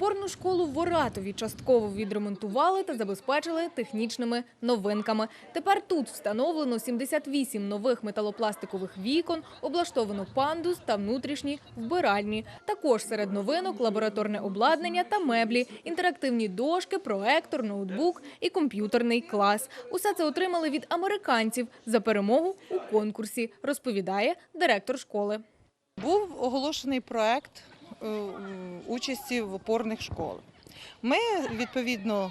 Опорну школу в Воратові частково відремонтували та забезпечили технічними новинками. Тепер тут встановлено 78 нових металопластикових вікон, облаштовано пандус та внутрішні вбиральні. Також серед новинок лабораторне обладнання та меблі, інтерактивні дошки, проектор, ноутбук і комп'ютерний клас. Усе це отримали від американців за перемогу у конкурсі, розповідає директор школи. Був оголошений проект участі в опорних школах. Ми відповідно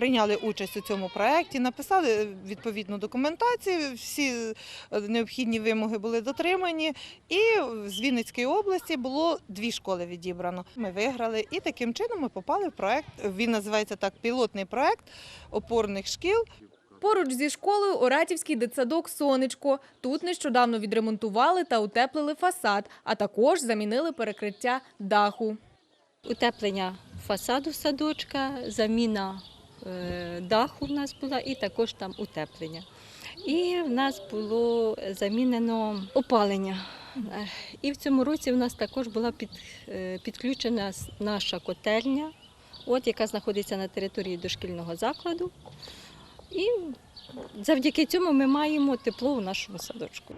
прийняли участь у цьому проєкті, написали відповідну документацію, всі е, необхідні вимоги були дотримані. І з Вінницької області було дві школи відібрано. Ми виграли і таким чином ми попали в проєкт. Він називається так пілотний проєкт опорних шкіл Поруч зі школою Оратівський дитсадок «Сонечко». Тут нещодавно відремонтували та утеплили фасад, а також замінили перекриття даху. Утеплення фасаду садочка, заміна е, даху в нас була і також там утеплення. І в нас було замінено опалення. І в цьому році в нас також була під, е, підключена наша котельня, от, яка знаходиться на території дошкільного закладу. І завдяки цьому ми маємо тепло в нашому садочку.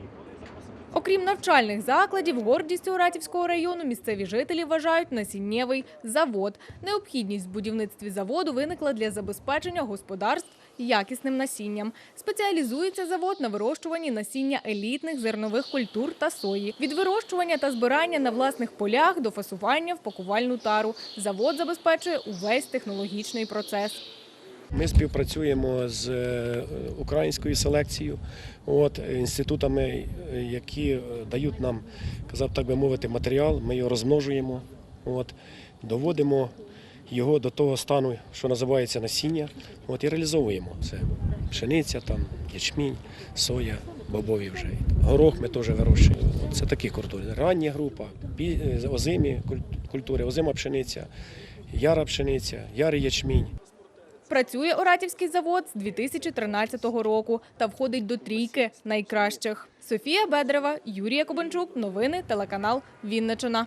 Окрім навчальних закладів, гордістю Оратівського району місцеві жителі вважають насіннєвий завод. Необхідність в будівництві заводу виникла для забезпечення господарств якісним насінням. Спеціалізується завод на вирощуванні насіння елітних зернових культур та сої. Від вирощування та збирання на власних полях до фасування в пакувальну тару. Завод забезпечує увесь технологічний процес. Ми співпрацюємо з е, українською селекцією, от, інститутами, е, які е, дають нам, казав так би мовити, матеріал, ми його розмножуємо, от, доводимо його до того стану, що називається насіння, от, і реалізовуємо це. Пшениця, там, ячмінь, соя, бобові вже. Горох ми теж вирощуємо. Це такі культури. Рання група, озимі культури, озима пшениця, яра пшениця, ярий ячмінь. Працює Оратівський завод з 2013 року та входить до трійки найкращих. Софія Бедрева, Юрія Кобанчук. Новини телеканал Вінничина.